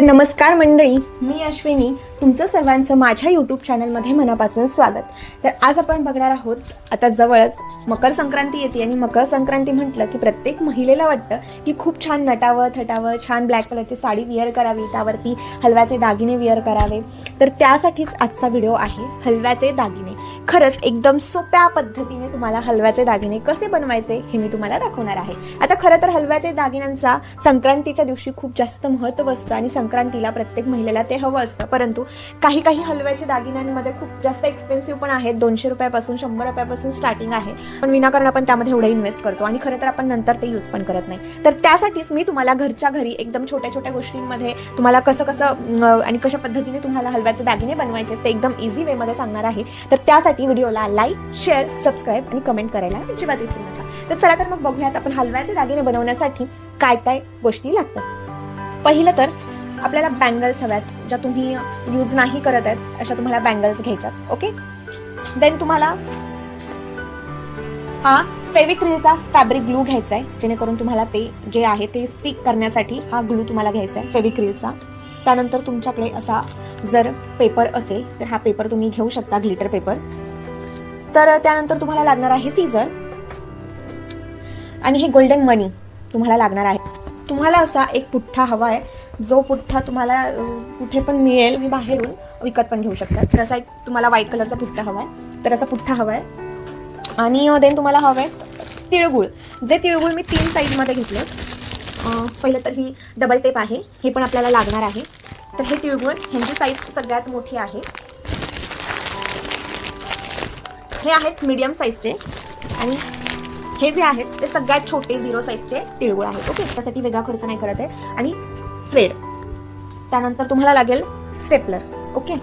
तर नमस्कार मंडळी मी अश्विनी. तुमचं सर्वांचं माझ्या यूट्यूब चॅनलमध्ये मनापासून स्वागत. तर आज आपण बघणार आहोत आता जवळच मकर संक्रांती येते आणि मकर संक्रांती म्हटलं की प्रत्येक महिलेला वाटतं की खूप छान नटावं थटावं छान ब्लॅक कलरची साडी विअर करावी त्यावरती हलव्याचे दागिने विअर करावे. तर त्यासाठीच आजचा व्हिडिओ आहे हलव्याचे दागिने. खरंच एकदम सोप्या पद्धतीने तुम्हाला हलव्याचे दागिने कसे बनवायचे हे मी तुम्हाला दाखवणार आहे. आता खरं तर हलव्याचे दागिन्यांचा संक्रांतीच्या दिवशी खूप जास्त महत्त्व असतं आणि संक्रांतीला प्रत्येक महिलेला ते हवं असतं. परंतु काही काही हलव्याचे दागिन्यांमध्ये खूप जास्त एक्सपेन्सिव्ह पण आहेत. दोनशे रुपयापासून शंभर रुपयापासून स्टार्टिंग आहे. पण विनाकारण आपण त्यामध्ये एवढं इन्व्हेस्ट करतो. आणि खरं तर आपण नंतर ते यूज पण करत नाही. तर त्यासाठीच मी तुम्हाला घरच्या घरी एकदम छोट्या छोट्या गोष्टींमध्ये तुम्हाला कसं कसं आणि कशा पद्धतीने तुम्हाला हलव्याचे दागिने बनवायचे ते एकदम इझी वेमध्ये सांगणार आहे. तर त्यासाठी व्हिडिओला लाईक शेअर सबस्क्राईब आणि कमेंट करायला अजिबात विसरू नका. तर चला तर मग बघूयात आपण हलव्याचे दागिने बनवण्यासाठी काय काय गोष्टी लागतात. पहिलं तर आपल्याला बँगल्स हव्यात ज्या तुम्ही यूज नाही करत आहेत अशा तुम्हाला बँगल्स घ्यायच्यात ओके देन तुम्हाला हा फेविक्रिलचा फॅब्रिक ग्लू घ्यायचा आहे जेणेकरून तुम्हाला ते जे आहे ते स्टिक करण्यासाठी हा ग्लू तुम्हाला घ्यायचा आहे फेविक्रिलचा. त्यानंतर तुमच्याकडे असा जर पेपर असेल तर हा पेपर तुम्ही घेऊ शकता ग्लिटर पेपर तर त्यानंतर तुम्हाला लागणार आहे सीझर आणि हे गोल्डन मनी तुम्हाला लागणार आहे. तुम्हाला असा एक पुठ्ठा हवा आहे जो पुठ्ठा तुम्हाला कुठे पण मिळेल मी बाहेरून विकत पण घेऊ शकता. तर असा एक तुम्हाला व्हाईट कलरचा पुठ्ठा हवा आहे तर असा पुठ्ठा हवा आहे आणि देन तुम्हाला हवं आहे तिळगुळ. जे तिळगुळ मी तीन साईजमध्ये घेतले. पहिलं तर ही डबल टेप आहे. हे पण आपल्याला लागणार आहे. तर हे तिळगुळ ह्यांची साईज सगळ्यात मोठी आहे. हे आहेत मीडियम साईजचे आणि हे जे आहेत ते सगळ्यात छोटे झिरो साईजचे तिळगुळ आहेत. ओके? त्यासाठी वेगळा खर्च नाही करत आहे. आणि थ्रेड त्यानंतर तुम्हाला लागेल स्टेपलर ओके?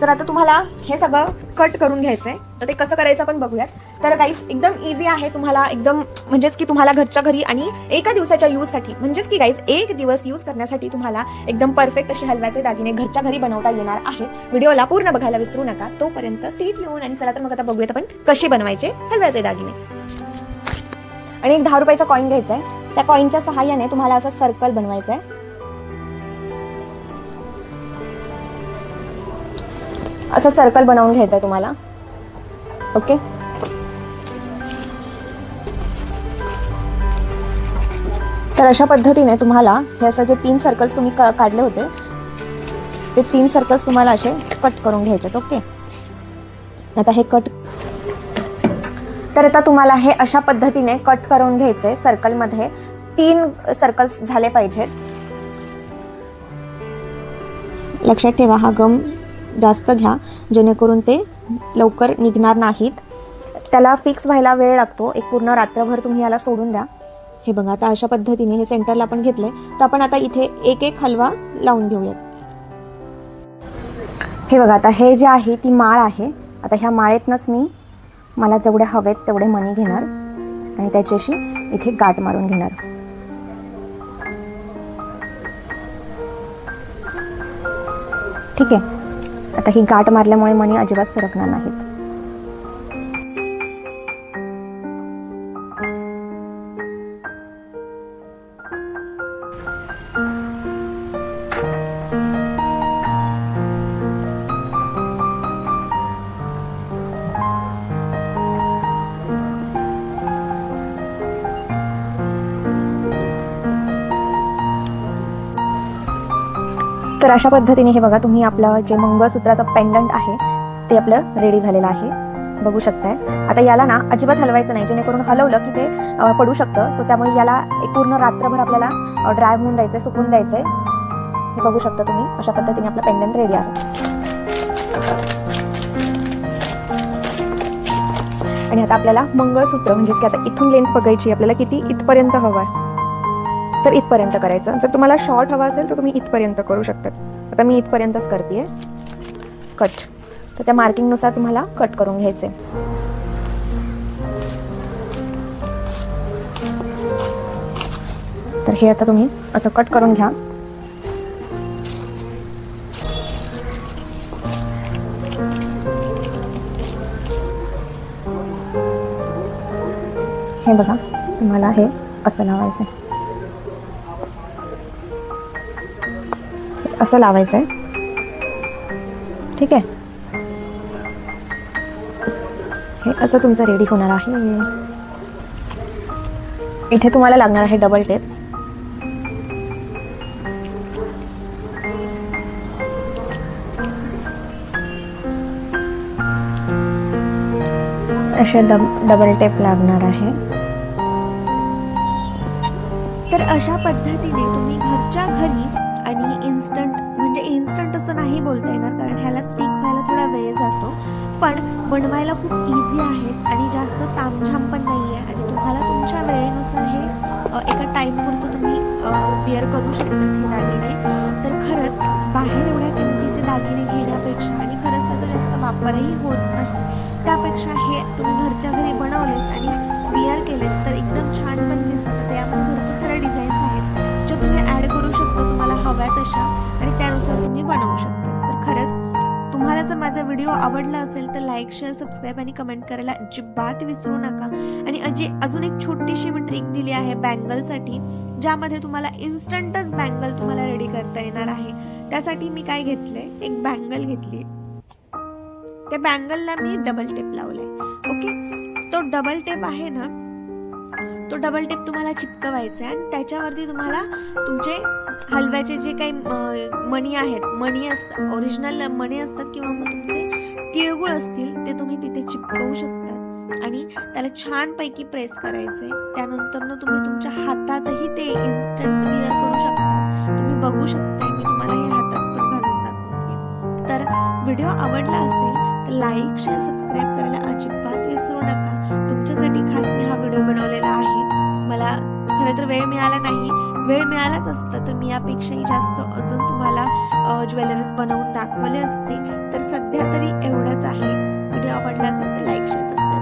तर आता तुम्हाला हे सगळं कट करून घ्यायचं आहे तर ते कसं करायचं आपण बघूयात. तर गाईस एकदम इझी आहे तुम्हाला एकदम म्हणजेच की तुम्हाला घरच्या घरी आणि एका दिवसाच्या यूजसाठी म्हणजेच की गाईस एक दिवस यूज करण्यासाठी तुम्हाला एकदम परफेक्ट असे हलव्याचे दागिने घरच्या घरी बनवता येणार आहेत व्हिडिओला पूर्ण बघायला विसरू नका. तोपर्यंत सीट येऊन आणि चला तर मग आता बघूयात आपण कसे बनवायचे हलव्याचे दागिने. आणि एक दहा रुपयाचा कॉईन घ्यायचा आहे त्या कॉईनच्या सहाय्याने तुम्हाला असं सर्कल बनवायचं आहे असं सर्कल बनवून घ्यायचं आहे तुम्हाला. ओके तर अशा पद्धतीने तुम्हाला हे असं जे तीन सर्कल्स तुम्ही काढले होते ते तीन सर्कल्स तुम्हाला असे कट करून घ्यायचे ओके आता हे कट तर आता तुम्हाला हे अशा पद्धतीने कट करून घ्यायचे सर्कलमध्ये. तीन सर्कल्स झाले पाहिजेत. लक्षात ठेवा हा गम जास्त घ्या जेणेकरून ते लवकर निघणार नाहीत. त्याला फिक्स व्हायला वेळ लागतो. एक पूर्ण रात्रभर तुम्ही याला सोडून द्या. हे बघा आता अशा पद्धतीने हे सेंटरला आपण घेतले तर आपण आता इथे एक एक हलवा लावून घेऊयात. हे बघा आता हे जे आहे ती माळ आहे. आता ह्या माळेतनंच मी मला जेवढे हवेत तेवढे मणी घेणार आणि त्याच्याशी इथे गाठ मारून घेणार. ठीक आहे. आता ही गाठ मारल्यामुळे मणी अजिबात सरकणार नाहीत. तर अशा पद्धतीने हे बघा तुम्ही आपलं जे मंगळसूत्राचं पेंडंट आहे ते आपलं रेडी झालेलं आहे. बघू शकताय. आता याला ना अजिबात हलवायचं नाही जेणेकरून हलवलं की ते पडू शकतं. सो त्यामुळे याला एक पूर्ण रात्रभर आपल्याला ड्राय होऊन द्यायचंय सुकून द्यायचंय. हे बघू शकता तुम्ही अशा पद्धतीने आपलं पेंडंट रेडी आहे. आणि आता आपल्याला मंगळसूत्र म्हणजेच की आता इथून लेंथ बघायची आपल्याला किती इथपर्यंत हवं आहे. तर इथपर्यंत करायचं. जर तुम्हाला शॉर्ट हवा असेल तर तुम्ही इथपर्यंत करू शकतात आता मी इथपर्यंतच करते कट तर त्या मार्किंगनुसार तुम्हाला कट करून घ्यायचे तर हे आता तुम्ही असं कट करून घ्या. हे बघा तुम्हाला हे असं लावायचं असं लावायचं आहे ठीक आहे. हे असं तुमचं रेडी होणार आहे. इथे तुम्हाला लागणार आहे डबल टेप असे डब डबल टेप लागणार आहे. तर अशा पद्धतीने तुम्ही घरच्या घरी इन्स्टंट म्हणजे इन्स्टंट असं नाही बोलता येणार कारण ह्याला स्टिक व्हायला थोडा वेळ जातो. पण बनवायला खूप इझी आहेत आणि जास्त तामझाम पण नाही आहे आणि तुम्हाला तुमच्या वेळेनुसार हे एका टाईमपुरतं तुम्ही वेअर करू शकता हे दागिने. तर खरंच बाहेर एवढ्या किमतीचे दागिने घेण्यापेक्षा आणि खरंच त्याचा जास्त वापरही होत नाही. त्यापेक्षा हे तुम्ही घरच्या घरी बनवलेत आणि बिअर केलेत तर एकदम छान पण दिसतं त्यामध्ये भरपूर साऱ्या डिझाईन्स आहेत. करू शकता तुम्हाला हव्या तशा आणि त्यानुसार तुम्ही बनवू शकता. तर खरंच तुम्हाला जर माझा व्हिडिओ आवडला असेल तर लाईक शेअर सबस्क्राईब आणि कमेंट करायला अजिबात विसरू नका. आणि अजी अजून एक छोटीशी मी ट्रिक दिली आहे बँगलसाठी ज्यामध्ये तुम्हाला इन्स्टंटच बँगल तुम्हाला रेडी करता येणार आहे. त्यासाठी मी काय घेतलंय? एक बँगल घेतली त्या बँगलला मी डबल टेप लावलाय. ओके तो डबल टेप आहे ना तो डबल टेप तुम्हाला चिपकवायचा आहे आणि त्याच्यावरती तुम्हाला तुमचे हलव्याचे जे काही मणी आहेत मणी असतात ओरिजिनल मणी असतात किंवा मग तुमचे तिळगुळ असतील ते तुम्ही तिथे चिपकवू शकता. आणि त्याला छानपैकी प्रेस करायचे त्यानंतर ना तुम्ही तुमच्या हातातही ते इन्स्टंट क्लिअर करू शकता. तुम्ही बघू शकता मी तुम्हाला हे हातात पण घालून दाखवते. तर व्हिडिओ आवडला असेल तर लाईक शेअर सबस्क्राईब करायला अजिबात तुमच्यासाठी खास मी हा व्हिडिओ बनवलेला आहे. मला खरं तर वेळ मिळाला नाही. वेळ मिळालाच असतं तर मी यापेक्षाही जास्त अजून तुम्हाला ज्वेलरीज बनवून दाखवले असते. तर सध्या तरी एवढंच आहे. व्हिडिओ आवडला असेल तर लाईक शेअर सबस्क्राईब